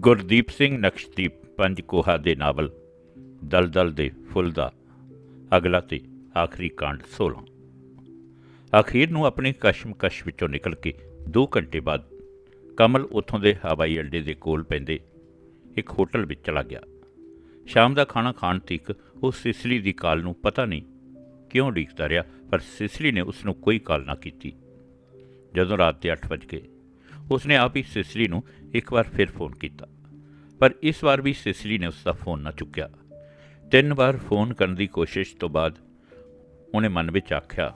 ਗੁਰਦੀਪ ਸਿੰਘ ਨਕਸ਼ਦੀਪ, ਪੰਜ ਕੋਹਾ ਦੇ ਨਾਵਲ, ਦਲਦਲ ਦੇ ਫੁੱਲ ਦਾ ਅਗਲਾ ਤੇ ਆਖਰੀ ਕਾਂਡ 16 ਅਖੀਰ ਨੂੰ ਆਪਣੇ ਕਸ਼ਮਕਸ਼ ਵਿੱਚੋਂ ਨਿਕਲ ਕੇ 2 ਘੰਟੇ ਬਾਅਦ ਕਮਲ ਉੱਥੋਂ ਦੇ ਹਵਾਈ ਅੱਡੇ ਦੇ ਕੋਲ ਪੈਂਦੇ ਇੱਕ ਹੋਟਲ ਵਿੱਚ ਚਲਾ ਗਿਆ। ਸ਼ਾਮ ਦਾ ਖਾਣਾ ਖਾਣ ਤੱਕ ਉਹ ਸਿਸਲੀ ਦੀ ਕਾਲ ਨੂੰ ਪਤਾ ਨਹੀਂ ਕਿਉਂ ਉਡੀਕਦਾ ਰਿਹਾ, ਪਰ ਸਿਸਲੀ ਨੇ ਉਸ ਨੂੰ ਕੋਈ ਕਾਲ ਨਾ ਕੀਤੀ। ਜਦੋਂ ਰਾਤ ਦੇ 8 ਵਜ ਗਏ, ਉਸਨੇ ਆਪ ਹੀ ਸਿਸਲੀ ਨੂੰ ਇੱਕ ਵਾਰ ਫਿਰ ਫੋਨ ਕੀਤਾ। ਪਰ ਇਸ ਵਾਰ ਵੀ ਸਿਸਲੀ ਨੇ ਉਸ ਦਾ ਫੋਨ ਨਾ ਚੁੱਕਿਆ। ਤਿੰਨ ਵਾਰ ਫੋਨ ਕਰਨ ਦੀ ਕੋਸ਼ਿਸ਼ ਤੋਂ ਬਾਅਦ ਉਹਨੇ ਮਨ ਵਿੱਚ ਆਖਿਆ,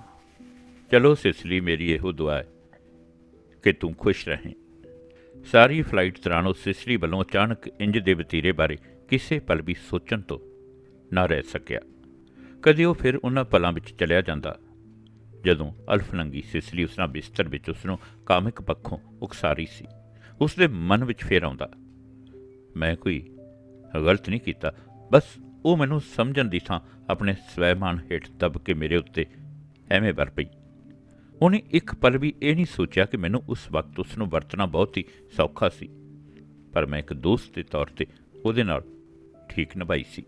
ਚਲੋ ਸਿਸਲੀ, ਮੇਰੀ ਇਹੋ ਦੁਆ ਹੈ ਕਿ ਤੂੰ ਖੁਸ਼ ਰਹੇ। ਸਾਰੀ ਫਲਾਈਟ ਦੌਰਾਨ ਉਹ ਸਿਸਲੀ ਵੱਲੋਂ ਅਚਾਨਕ ਇੰਜ ਦੇ ਵਤੀਰੇ ਬਾਰੇ ਕਿਸੇ ਪਲ ਵੀ ਸੋਚਣ ਤੋਂ ਨਾ ਰਹਿ ਸਕਿਆ। ਕਦੇ ਉਹ ਫਿਰ ਉਹਨਾਂ ਪਲਾਂ ਵਿੱਚ ਚਲਿਆ ਜਾਂਦਾ, ਜਦੋਂ ਅਲਫਨੰਗੀ ਸਿਸਲੀ ਉਸ ਨਾਲ ਬਿਸਤਰ ਵਿੱਚ ਉਸ ਨੂੰ ਕਾਮਿਕ ਪੱਖੋਂ ਉਕਸਾਰੀ ਸੀ। ਉਸ ਦੇ ਮਨ ਵਿੱਚ ਫੇਰ ਆਉਂਦਾ ਮੈਂ ਕੋਈ ਗਲਤ ਨਹੀਂ ਕੀਤਾ। ਬਸ ਉਹ ਮੈਨੂੰ ਸਮਝਣ ਦੀ ਥਾਂ ਆਪਣੇ ਸਵੈਮਾਨ ਹੇਠ ਦਬ ਕੇ ਮੇਰੇ ਉੱਤੇ ਐਵੇਂ ਵਰ ਪਈ। ਉਹਨੇ ਇੱਕ ਪਲ ਵੀ ਇਹ ਨਹੀਂ ਸੋਚਿਆ ਕਿ ਮੈਨੂੰ ਉਸ ਵਕਤ ਉਸ ਨੂੰ ਵਰਤਣਾ ਬਹੁਤ ਹੀ ਸੌਖਾ ਸੀ। ਪਰ ਮੈਂ ਇੱਕ ਦੋਸਤ ਦੇ ਤੌਰ ਤੇ ਉਹਦੇ ਨਾਲ ਠੀਕ ਨਿਭਾਈ ਸੀ।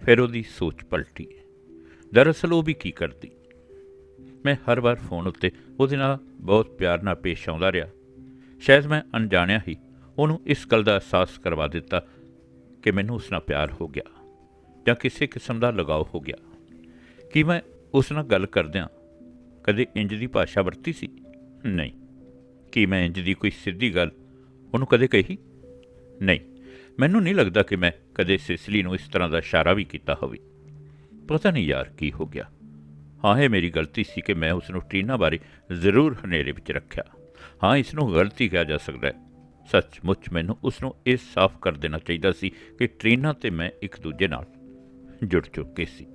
ਫਿਰ ਉਹਦੀ ਸੋਚ ਪਲਟੀ। ਦਰਅਸਲ ਉਹ ਵੀ ਕੀ ਕਰਦੀ? ਮੈਂ ਹਰ ਵਾਰ ਫੋਨ ਉੱਤੇ ਉਹਦੇ ਨਾਲ ਬਹੁਤ ਪਿਆਰ ਨਾਲ ਪੇਸ਼ ਆਉਂਦਾ ਰਿਹਾ। ਸ਼ਾਇਦ ਮੈਂ ਅਣਜਾਣਿਆ ਹੀ ਉਹਨੂੰ ਇਸ ਗੱਲ ਦਾ ਅਹਿਸਾਸ ਕਰਵਾ ਦਿੱਤਾ ਕਿ ਮੈਨੂੰ ਉਸ ਨਾਲ ਪਿਆਰ ਹੋ ਗਿਆ ਜਾਂ ਕਿਸੇ ਕਿਸਮ ਦਾ ਲਗਾਓ ਹੋ ਗਿਆ। ਕੀ ਮੈਂ ਉਸ ਨਾਲ ਗੱਲ ਕਰਦਿਆਂ ਕਦੇ ਇੰਜ ਦੀ ਭਾਸ਼ਾ ਵਰਤੀ ਸੀ? ਨਹੀਂ। ਕੀ ਮੈਂ ਇੰਜ ਦੀ ਕੋਈ ਸਿੱਧੀ ਗੱਲ ਉਹਨੂੰ ਕਦੇ ਕਹੀ? ਨਹੀਂ। ਮੈਨੂੰ ਨਹੀਂ ਲੱਗਦਾ ਕਿ ਮੈਂ ਕਦੇ ਸਿਸਲੀ ਨੂੰ ਇਸ ਤਰ੍ਹਾਂ ਦਾ ਇਸ਼ਾਰਾ ਵੀ ਕੀਤਾ ਹੋਵੇ। ਪਤਾ ਨਹੀਂ ਯਾਰ ਕੀ ਹੋ ਗਿਆ। ਹਾਂ, ਇਹ ਮੇਰੀ ਗਲਤੀ ਸੀ ਕਿ ਮੈਂ ਉਸ ਨੂੰ ਟੀਨਾ ਬਾਰੇ ਜ਼ਰੂਰ ਹਨੇਰੇ ਵਿੱਚ ਰੱਖਿਆ। ਹਾਂ, ਇਸ ਨੂੰ ਗਲਤੀ ਕਿਹਾ ਜਾ ਸਕਦਾ ਹੈ। ਸੱਚਮੁੱਚ ਮੈਨੂੰ ਉਸ ਨੂੰ ਇਹ ਸਾਫ਼ ਕਰ ਦੇਣਾ ਚਾਹੀਦਾ ਸੀ ਕਿ ਟ੍ਰੀਨਾ ਤੇ ਮੈਂ ਇੱਕ ਦੂਜੇ ਨਾਲ ਜੁੜ ਚੁੱਕੇ ਸੀ।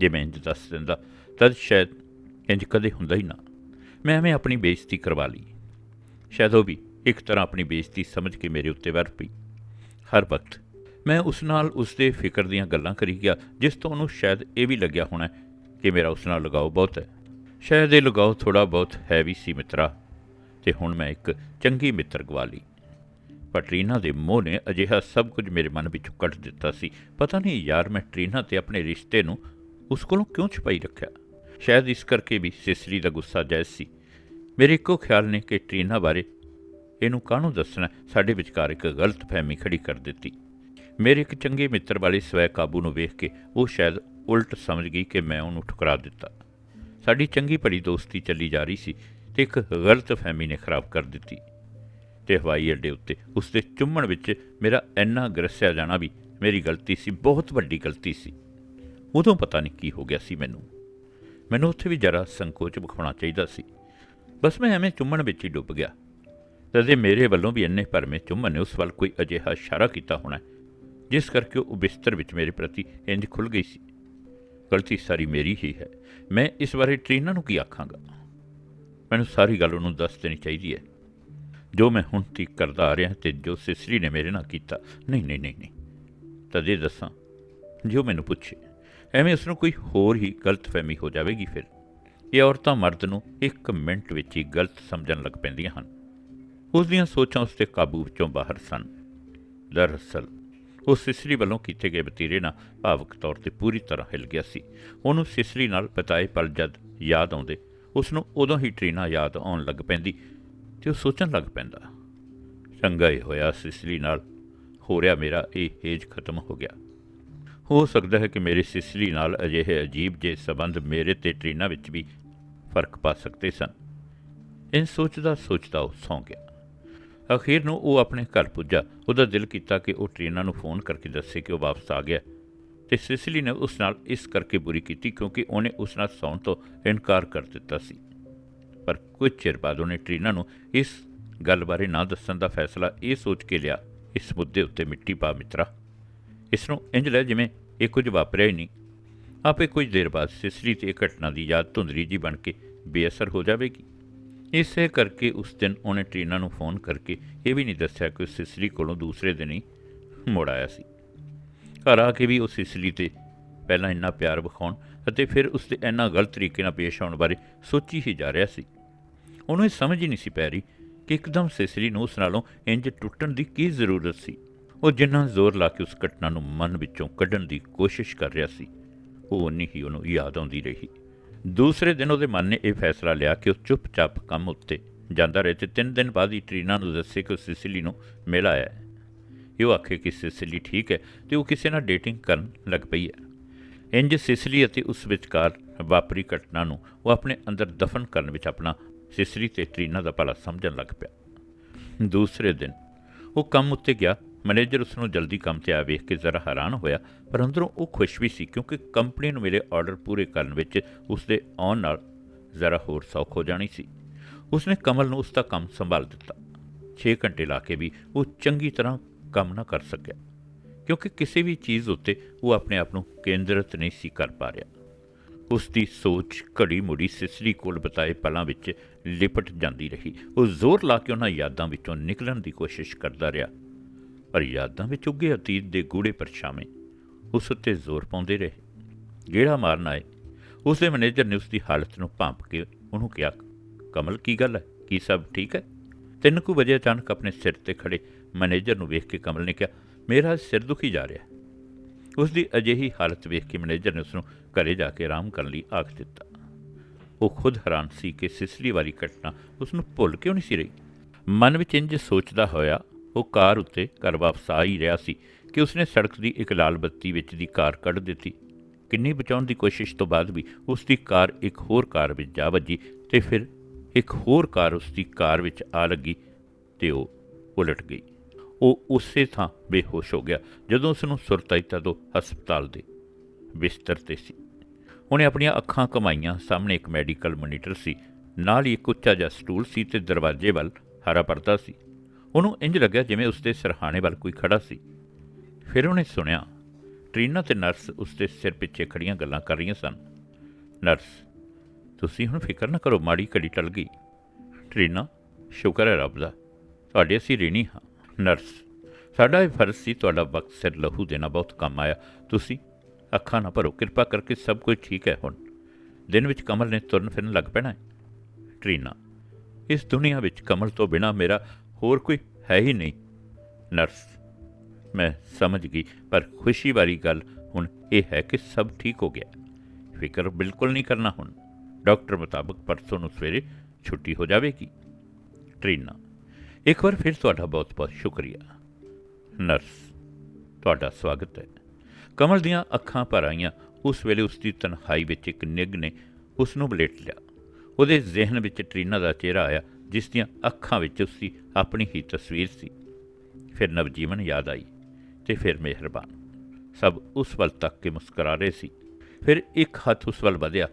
ਜੇ ਮੈਂ ਇੰਜ ਦੱਸ ਦਿੰਦਾ, ਤਦ ਸ਼ਾਇਦ ਇੰਜ ਕਦੇ ਹੁੰਦਾ ਹੀ ਨਾ। ਮੈਂ ਐਵੇਂ ਆਪਣੀ ਬੇਇੱਜ਼ਤੀ ਕਰਵਾ ਲਈ। ਸ਼ਾਇਦ ਉਹ ਵੀ ਇੱਕ ਤਰ੍ਹਾਂ ਆਪਣੀ ਬੇਇੱਜ਼ਤੀ ਸਮਝ ਕੇ ਮੇਰੇ ਉੱਤੇ ਵਰ ਪਈ। ਹਰ ਵਕਤ ਮੈਂ ਉਸ ਨਾਲ ਉਸ ਦੇ ਫਿਕਰ ਦੀਆਂ ਗੱਲਾਂ ਕਰੀ ਗਿਆ, ਜਿਸ ਤੋਂ ਉਹਨੂੰ ਸ਼ਾਇਦ ਇਹ ਵੀ ਲੱਗਿਆ ਹੋਣਾ ਕਿ ਮੇਰਾ ਉਸ ਨਾਲ ਲਗਾਓ ਬਹੁਤ ਹੈ। ਸ਼ਾਇਦ ਇਹ ਲਗਾਓ ਥੋੜਾ ਬਹੁਤ ਹੈ ਵੀ ਸੀ ਮਿੱਤਰਾ, ਤੇ ਹੁਣ ਮੈਂ ਇੱਕ ਚੰਗੀ ਮਿੱਤਰ ਗਵਾ ਲਈ। ਪਰ ਟਰੀਨਾ ਦੇ ਮੋਹ ਨੇ ਅਜਿਹਾ ਸਭ ਕੁਝ ਮੇਰੇ ਮਨ ਵਿੱਚੋਂ ਕੱਢ ਦਿੱਤਾ ਸੀ। ਪਤਾ ਨਹੀਂ ਯਾਰ, ਮੈਂ ਟਰੀਨਾ ਤੇ ਆਪਣੇ ਰਿਸ਼ਤੇ ਨੂੰ ਉਸ ਕੋਲੋਂ ਕਿਉਂ ਛੁਪਾਈ ਰੱਖਿਆ? ਸ਼ਾਇਦ ਇਸ ਕਰਕੇ ਵੀ ਸਿਸਰੀ ਦਾ ਗੁੱਸਾ ਜਾਇਜ਼ ਸੀ। ਮੇਰੇ ਇੱਕੋ ਖਿਆਲ ਨੇ ਕਿ ਟਰੀਨਾ ਬਾਰੇ ਇਹਨੂੰ ਕਾਹਨੂੰ ਦੱਸਣਾ? ਸਾਡੇ ਵਿਚਕਾਰ ਇੱਕ ਗਲਤ ਫਹਿਮੀ ਖੜੀ ਕਰ ਦਿੱਤੀ। ਮੇਰੇ ਇੱਕ ਚੰਗੇ ਮਿੱਤਰ ਵਾਲੇ ਸਵੈ ਕਾਬੂ ਨੂੰ ਵੇਖ ਕੇ ਉਹ ਸ਼ਾਇਦ ਉਲਟ ਸਮਝ ਗਈ ਕਿ ਮੈਂ ਉਹਨੂੰ ਠੁਕਰਾ ਦਿੱਤਾ। ਸਾਡੀ ਚੰਗੀ ਭਲੀ ਦੋਸਤੀ ਚੱਲੀ ਜਾ ਰਹੀ ਸੀ ਤੇ ਇੱਕ ਗਲਤ ਫਹਿਮੀ ਨੇ ਖਰਾਬ ਕਰ ਦਿੱਤੀ। ਤੇ ਹਵਾਈ ਅੱਡੇ ਉੱਤੇ। ਉਸ ਦੇ ਚੁੰਮਣ ਵਿੱਚ ਮੇਰਾ ਇੰਨਾ ਗਰਸਿਆ ਜਾਣਾ ਵੀ ਮੇਰੀ ਗਲਤੀ ਸੀ, ਬਹੁਤ ਵੱਡੀ ਗਲਤੀ ਸੀ। ਉਦੋਂ ਪਤਾ ਨਹੀਂ ਕੀ ਹੋ ਗਿਆ ਸੀ ਮੈਨੂੰ। ਮੈਨੂੰ ਉੱਥੇ ਵੀ ਜਰਾ ਸੰਕੋਚ ਵਿਖਾਉਣਾ ਚਾਹੀਦਾ ਸੀ। ਬਸ ਮੈਂ ਐਵੇਂ ਚੁੰਮਣ ਵਿੱਚ ਹੀ ਡੁੱਬ ਗਿਆ। ਤਦੇ ਮੇਰੇ ਵੱਲੋਂ ਵੀ ਇੰਨੇ ਭਰਮੇ ਚੁੰਮਣ ਨੇ, ਉਸ ਵੱਲ ਕੋਈ ਅਜਿਹਾ ਇਸ਼ਾਰਾ ਕੀਤਾ ਹੋਣਾ ਜਿਸ ਕਰਕੇ ਉਹ ਬਿਸਤਰ ਵਿੱਚ ਮੇਰੇ ਪ੍ਰਤੀ ਇੰਜ ਖੁੱਲ ਗਈ ਸੀ। ਗਲਤੀ ਸਾਰੀ ਮੇਰੀ ਹੀ ਹੈ। ਮੈਂ ਇਸ ਬਾਰੇ ਟ੍ਰੀਨਾ ਨੂੰ ਕੀ ਆਖਾਂਗਾ? ਮੈਨੂੰ ਸਾਰੀ ਗੱਲ ਉਹਨੂੰ ਦੱਸ ਦੇਣੀ ਚਾਹੀਦੀ ਹੈ। ਜੋ ਮੈਂ ਹੁਣ ਠੀਕ ਕਰਦਾ ਆ ਰਿਹਾ ਤੇ ਜੋ ਸਿਸਰੀ ਨੇ ਮੇਰੇ ਨਾਲ ਕੀਤਾ। ਨਹੀਂ ਨਹੀਂ ਨਹੀਂ ਨਹੀਂ। ਤਦੇ ਦੱਸਾਂ, ਜੋ ਮੈਨੂੰ ਪੁੱਛੇ, ਐਵੇਂ ਉਸ ਨੂੰ ਕੋਈ ਹੋਰ ਹੀ ਗਲਤਫਹਿਮੀ ਹੋ ਜਾਵੇਗੀ ਫਿਰ? ਇਹ ਔਰਤਾਂ ਮਰਦ ਨੂੰ ਇੱਕ ਮਿੰਟ ਵਿੱਚ ਹੀ ਗਲਤ ਸਮਝਣ ਲੱਗ ਪੈਂਦੀਆਂ ਹਨ। ਉਸ ਦੀਆਂ ਸੋਚਾਂ ਉਸ ਦੇ ਕਾਬੂ ਵਿੱਚੋਂ ਬਾਹਰ ਸਨ। ਦਰਅਸਲ, ਉਹ ਸਿਸਰੀ ਵੱਲੋਂ ਕੀਤੇ ਗਏ ਬਤੀਰੇ ਨਾਲ ਭਾਵਕ ਤੌਰ ਤੇ ਪੂਰੀ ਤਰ੍ਹਾਂ ਹਿਲ ਗਿਆ ਸੀ। ਉਹਨੂੰ ਸਿਸਰੀ ਨਾਲ ਬਤਾਏ ਪਲ ਜਦ ਯਾਦ ਆਉਂਦੇ ਉਸ ਨੂੰ ਉਦੋਂ ਹੀ ਟ੍ਰੀਨਾ ਯਾਦ ਆਉਣ ਲੱਗ ਪੈਂਦੀ ਤੇ ਉਹ ਸੋਚਣ ਲੱਗ ਪੈਂਦਾ। ਚੰਗਾ ਹੀ ਹੋਇਆ ਸਿਸਲੀ ਨਾਲ। ਹੋ ਰਿਹਾ ਮੇਰਾ ਇਹ ਹੇਜ ਖਤਮ ਹੋ ਗਿਆ। ਹੋ ਸਕਦਾ ਹੈ ਕਿ ਮੇਰੇ ਸਿਸਲੀ ਨਾਲ ਅਜਿਹੇ ਅਜੀਬ ਜੇ ਸਬੰਧ ਮੇਰੇ ਤੇ ਟ੍ਰੀਨਾ ਵਿੱਚ ਵੀ ਫ਼ਰਕ ਪਾ ਸਕਦੇ ਸਨ। ਇਨ ਸੋਚਦਾ ਸੋਚਦਾ ਉਹ ਸੌਂ ਗਿਆ। ਅਖੀਰ ਨੂੰ ਉਹ ਆਪਣੇ ਘਰ ਪੁੱਜਾ। ਉਹਦਾ ਦਿਲ ਕੀਤਾ ਕਿ ਉਹ ਟ੍ਰੀਨਾ ਨੂੰ ਫੋਨ ਕਰਕੇ ਦੱਸੇ ਕਿ ਉਹ ਵਾਪਸ ਆ ਗਿਆ। ਤੇ ਸਿਸਲੀ ਨੇ ਉਸ ਨਾਲ ਇਸ ਕਰਕੇ ਬੁਰੀ ਕੀਤੀ ਕਿਉਂਕਿ ਉਹਨੇ ਉਸ ਨਾਲ ਸੌਣ ਤੋਂ ਇਨਕਾਰ ਕਰ ਦਿੱਤਾ ਸੀ। ਪਰ ਕੁਝ ਚਿਰ ਬਾਅਦ ਉਹਨੇ ਟ੍ਰੀਨਾ ਨੂੰ ਇਸ ਗੱਲ ਬਾਰੇ ਨਾ ਦੱਸਣ ਦਾ ਫੈਸਲਾ ਇਹ ਸੋਚ ਕੇ ਲਿਆ, ਇਸ ਮੁੱਦੇ ਉੱਤੇ ਮਿੱਟੀ ਪਾ ਮਿੱਤਰਾ। ਇਸ ਨੂੰ ਇੰਜ ਲੈ ਜਿਵੇਂ ਇਹ ਕੁਝ ਵਾਪਰਿਆ ਹੀ ਨਹੀਂ। ਆਪੇ ਕੁਝ ਦੇਰ ਬਾਅਦ ਸਿਸਰੀ ਤੇ ਇਹ ਘਟਨਾ ਦੀ ਯਾਦ ਧੁੰਦਰੀ ਜੀ ਬਣ ਕੇ ਬੇਅਸਰ ਹੋ ਜਾਵੇਗੀ। ਇਸੇ ਕਰਕੇ ਉਸ ਦਿਨ ਉਹਨੇ ਟ੍ਰੀਨਾ ਨੂੰ ਫੋਨ ਕਰਕੇ ਇਹ ਵੀ ਨਹੀਂ ਦੱਸਿਆ ਕਿ ਉਹ ਸਿਸਲੀ ਕੋਲੋਂ ਦੂਸਰੇ ਦਿਨ ਹੀ ਮੁੜ ਆਇਆ ਸੀ। ਘਰ ਆ ਕੇ ਵੀ ਉਹ ਸਿਸਰੀ ਤੇ ਪਹਿਲਾਂ ਇੰਨਾ ਪਿਆਰ ਵਿਖਾਉਣ ਅਤੇ ਫਿਰ ਉਸ ਦੇ ਇੰਨਾ ਗਲਤ ਤਰੀਕੇ ਨਾਲ ਪੇਸ਼ ਆਉਣ ਬਾਰੇ ਸੋਚੀ ਹੀ ਜਾ ਰਿਹਾ ਸੀ। ਉਹਨੂੰ ਇਹ ਸਮਝ ਹੀ ਨਹੀਂ ਸੀ ਪੈ ਰਹੀ ਕਿ ਇੱਕਦਮ ਸਿਸਰੀ ਨੂੰ ਉਸ ਨਾਲੋਂ ਇੰਜ ਟੁੱਟਣ ਦੀ ਕੀ ਜ਼ਰੂਰਤ ਸੀ। ਉਹ ਜਿੰਨਾ ਜ਼ੋਰ ਲਾ ਕੇ ਉਸ ਘਟਨਾ ਨੂੰ ਮਨ ਵਿੱਚੋਂ ਕੱਢਣ ਦੀ ਕੋਸ਼ਿਸ਼ ਕਰ ਰਿਹਾ ਸੀ, ਉਹ ਉਨੀ ਹੀ ਉਹਨੂੰ ਯਾਦ ਆਉਂਦੀ ਰਹੀ। ਦੂਸਰੇ ਦਿਨ ਉਹਦੇ ਮਨ ਨੇ ਇਹ ਫੈਸਲਾ ਲਿਆ ਕਿ ਉਹ ਚੁੱਪਚਾਪ ਕੰਮ ਉੱਤੇ ਜਾਂਦਾ ਰਹੇ ਤੇ ਤਿੰਨ ਦਿਨ ਬਾਅਦ ਹੀ ਟਰੀਨਾ ਨੂੰ ਦੱਸੇ ਕਿ ਉਹ ਸਿਸਿਲੀ ਨੂੰ ਮਿਲ ਆਇਆ ਹੈ। ਇਹ ਉਹ ਆਖੇ ਕਿ ਸਿਸਲੀ ਠੀਕ ਹੈ ਤੇ ਉਹ ਕਿਸੇ ਨਾਲ ਡੇਟਿੰਗ ਕਰਨ ਲੱਗ ਪਈ ਹੈ। ਇੰਜ ਸਿਸਲੀ ਅਤੇ ਉਸ ਵਿਚਕਾਰ ਵਾਪਰੀ ਘਟਨਾ ਨੂੰ ਉਹ ਆਪਣੇ ਅੰਦਰ ਦਫਨ ਕਰਨ ਵਿੱਚ ਆਪਣਾ ਸਿਸਰੀ ਤੇ ਟਰੀਨਾ ਦਾ ਭਲਾ ਸਮਝਣ ਲੱਗ ਪਿਆ। ਦੂਸਰੇ ਦਿਨ ਉਹ ਕੰਮ ਉੱਤੇ ਗਿਆ। ਮੈਨੇਜਰ ਉਸ ਨੂੰ ਜਲਦੀ ਕੰਮ ਤੇ ਆ ਵੇਖ ਕੇ ਜ਼ਰਾ ਹੈਰਾਨ ਹੋਇਆ, ਪਰ ਅੰਦਰੋਂ ਉਹ ਖੁਸ਼ ਵੀ ਸੀ ਕਿਉਂਕਿ ਕੰਪਨੀ ਨੂੰ ਮਿਲੇ ਆਰਡਰ ਪੂਰੇ ਕਰਨ ਵਿੱਚ ਉਸ ਦੇ ਆਉਣ ਨਾਲ ਜ਼ਰਾ ਹੋਰ ਸੌਖ ਹੋ ਜਾਣੀ ਸੀ। ਉਸਨੇ ਕਮਲ ਨੂੰ ਉਸ ਦਾ ਕੰਮ ਸੰਭਾਲ ਦਿੱਤਾ। 6 ਘੰਟੇ ਲਾ ਕੇ ਵੀ ਉਹ ਚੰਗੀ ਤਰ੍ਹਾਂ ਕੰਮ ਨਾ ਕਰ ਸਕਿਆ। ਕਿਉਂਕਿ ਕਿਸੇ ਵੀ ਚੀਜ਼ ਉੱਤੇ ਉਹ ਆਪਣੇ ਆਪ ਨੂੰ ਕੇਂਦਰਿਤ ਨਹੀਂ ਸੀ ਕਰ ਪਾ ਰਿਹਾ। ਉਸ ਦੀ ਸੋਚ ਘੜੀ ਮੁੜੀ ਸਿਸਰੀ ਕੋਲ ਬਤਾਏ ਪਲਾਂ ਵਿੱਚ ਲਿਪਟ ਜਾਂਦੀ ਰਹੀ। ਉਹ ਜ਼ੋਰ ਲਾ ਕੇ ਉਹਨਾਂ ਯਾਦਾਂ ਵਿੱਚੋਂ ਨਿਕਲਣ ਦੀ ਕੋਸ਼ਿਸ਼ ਕਰਦਾ ਰਿਹਾ। ਪਰ ਯਾਦਾਂ ਵਿੱਚ ਉੱਗੇ ਅਤੀਤ ਦੇ ਗੂੜੇ ਪਰਛਾਵੇਂ ਉਸ ਉੱਤੇ ਜ਼ੋਰ ਪਾਉਂਦੇ ਰਹੇ। ਗੇੜਾ ਮਾਰਨ ਆਏ। ਉਸ ਦੇ ਮੈਨੇਜਰ ਨੇ ਉਸ ਦੀ ਹਾਲਤ ਨੂੰ ਭਾਂਪ ਕੇ ਉਹਨੂੰ ਕਿਹਾ, ਕਮਲ, ਕੀ ਗੱਲ ਹੈ? ਕੀ ਸਭ ਠੀਕ ਹੈ? ਤਿੰਨ ਕੁ ਵਜੇ ਅਚਾਨਕ ਆਪਣੇ ਸਿਰ ਤੇ ਖੜੇ ਮੈਨੇਜਰ ਨੂੰ ਵੇਖ ਕੇ ਕਮਲ ਨੇ ਕਿਹਾ ਮੇਰਾ ਸਿਰ ਦੁਖੀ ਜਾ ਰਿਹਾ। ਹੈ ਉਸ ਦੀ ਅਜਿਹੀ ਹਾਲਤ ਵੇਖ ਕੇ ਮੈਨੇਜਰ ਨੇ ਉਸ ਨੂੰ ਘਰੇ ਜਾ ਕੇ ਆਰਾਮ ਕਰਨ ਲਈ ਆਖ ਦਿੱਤਾ। ਉਹ ਖੁਦ ਹੈਰਾਨ ਸੀ ਕਿ ਸਿਸਰੀ ਵਾਲੀ ਘਟਨਾ ਉਸ ਨੂੰ ਭੁੱਲ ਕਿਉਂ ਨਹੀਂ ਸੀ ਰਹੀ। ਮਨ ਵਿੱਚ ਇੰਜ ਸੋਚਦਾ ਹੋਇਆ ਉਹ ਕਾਰ ਉੱਤੇ ਘਰ ਵਾਪਸ ਆ ਹੀ ਰਿਹਾ ਸੀ ਕਿ ਉਸਨੇ ਸੜਕ ਦੀ ਇੱਕ ਲਾਲ ਬੱਤੀ ਵਿੱਚ ਦੀ ਕਾਰ ਕੱਢ ਦਿੱਤੀ। ਕਿੰਨੀ ਬਚਾਉਣ ਦੀ ਕੋਸ਼ਿਸ਼ ਤੋਂ ਬਾਅਦ ਵੀ ਉਸ ਦੀ ਕਾਰ ਇੱਕ ਹੋਰ ਕਾਰ ਵਿੱਚ ਜਾ ਵੱਜੀ ਤੇ ਫਿਰ ਇੱਕ ਹੋਰ ਕਾਰ ਉਸ ਦੀ ਕਾਰ ਵਿੱਚ ਆ ਲੱਗੀ ਤੇ ਉਹ ਉਲਟ ਗਈ। ਉਹ ਉਸੇ ਥਾਂ ਬੇਹੋਸ਼ ਹੋ ਗਿਆ ਜਦੋਂ ਉਸ ਨੂੰ ਸੁਰਤ ਆਈ ਤਦੋਂ ਹਸਪਤਾਲ ਦੇ ਬਿਸਤਰ ਤੇ ਸੀ। ਉਹਨੇ ਆਪਣੀਆਂ ਅੱਖਾਂ ਕਮਾਈਆਂ ਸਾਹਮਣੇ ਇੱਕ ਮੈਡੀਕਲ ਮੋਨੀਟਰ ਸੀ, ਨਾਲ ਹੀ ਇੱਕ ਉੱਚਾ ਜਿਹਾ ਸਟੂਲ ਸੀ ਤੇ ਦਰਵਾਜ਼ੇ ਵੱਲ ਹਰਾ ਪਰਦਾ ਸੀ। ਉਹਨੂੰ ਇੰਜ ਲੱਗਿਆ ਜਿਵੇਂ ਉਸਦੇ ਸਰਹਾਣੇ ਵੱਲ ਕੋਈ ਖੜਾ ਸੀ। ਫਿਰ ਉਹਨੇ ਸੁਣਿਆ, ਟਰੀਨਾ ਤੇ ਨਰਸ ਉਸਦੇ ਸਿਰ ਪਿੱਛੇ ਖੜੀਆਂ ਗੱਲਾਂ ਕਰ ਰਹੀਆਂ ਸਨ। ਨਰਸ, ਤੁਸੀਂ ਹੁਣ ਫਿਕਰ ਨਾ ਕਰੋ, ਮਾੜੀ ਘੜੀ ਟਲ ਗਈ। ਟਰੀਨਾ, ਸ਼ੁਕਰ ਹੈ ਰੱਬ ਦਾ, ਤੁਹਾਡੇ ਅਸੀਂ ਰੀਣੀ ਹਾਂ। ਨਰਸ, ਸਾਡਾ ਇਹ ਫਰਜ਼ ਸੀ ਤੁਹਾਡਾ ਵਕਤ ਸਿਰ ਲਹੂ ਦੇਣਾ ਬਹੁਤ ਕੰਮ ਆਇਆ। ਤੁਸੀਂ ਅੱਖਾਂ ਨਾ ਭਰੋ, ਕਿਰਪਾ ਕਰਕੇ ਸਭ ਕੁਝ ਠੀਕ ਹੈ ਹੁਣ। ਦਿਨ ਵਿੱਚ ਕਮਲ ਨੇ ਤੁਰਨ ਫਿਰਨ ਲੱਗ ਪੈਣਾ ਹੈ। ਟਰੀਨਾ, ਇਸ ਦੁਨੀਆ ਵਿੱਚ ਕਮਲ ਤੋਂ ਬਿਨਾ ਮੇਰਾ ਹੋਰ ਕੋਈ ਹੈ ਹੀ ਨਹੀਂ। ਨਰਸ, ਮੈਂ ਸਮਝ ਗਈ, ਪਰ ਖੁਸ਼ੀ ਵਾਲੀ ਗੱਲ ਹੁਣ ਇਹ ਹੈ ਕਿ ਸਭ ਠੀਕ ਹੋ ਗਿਆ। ਫਿਕਰ ਬਿਲਕੁਲ ਨਹੀਂ ਕਰਨਾ ਹੁਣ। ਡਾਕਟਰ ਮੁਤਾਬਕ ਪਰਸੋਂ ਨੂੰ ਸਵੇਰੇ ਛੁੱਟੀ ਹੋ ਜਾਵੇਗੀ। ਟਰੀਨਾ ਇੱਕ ਵਾਰ ਫਿਰ ਤੁਹਾਡਾ ਬਹੁਤ-ਬਹੁਤ ਸ਼ੁਕਰੀਆ। ਨਰਸ, ਤੁਹਾਡਾ ਸਵਾਗਤ ਹੈ। ਕਮਲ ਦੀਆਂ ਅੱਖਾਂ ਭਰ ਆਈਆਂ। ਉਸ ਵੇਲੇ ਉਸ ਦੀ ਤਨਹਾਈ ਵਿੱਚ ਇੱਕ ਨਿੱਘ ਨੇ ਉਸ ਨੂੰ ਬਲੇਟ ਲਿਆ। ਉਹਦੇ ਜ਼ਿਹਨ ਵਿੱਚ ਟਰੀਨਾ ਦਾ ਚਿਹਰਾ ਆਇਆ, ਜਿਸ ਦੀਆਂ ਅੱਖਾਂ ਵਿੱਚ ਉਸ ਦੀ ਆਪਣੀ ਹੀ ਤਸਵੀਰ ਸੀ। ਫਿਰ ਨਵਜੀਵਨ ਯਾਦ ਆਈ ਤੇ ਫਿਰ ਮਿਹਰਬਾਨ। ਸਭ ਉਸ ਵੱਲ ਤੱਕ ਕੇ ਮੁਸਕਰਾ ਰਹੇ ਸੀ। ਫਿਰ ਇੱਕ ਹੱਥ ਉਸ ਵੱਲ ਵਧਿਆ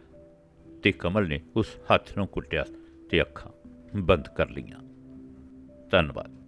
ਤੇ ਕਮਲ ਨੇ ਉਸ ਹੱਥ ਨੂੰ ਕੁੱਟਿਆ ਤੇ ਅੱਖਾਂ ਬੰਦ ਕਰ ਲਈਆਂ। ਧੰਨਵਾਦ।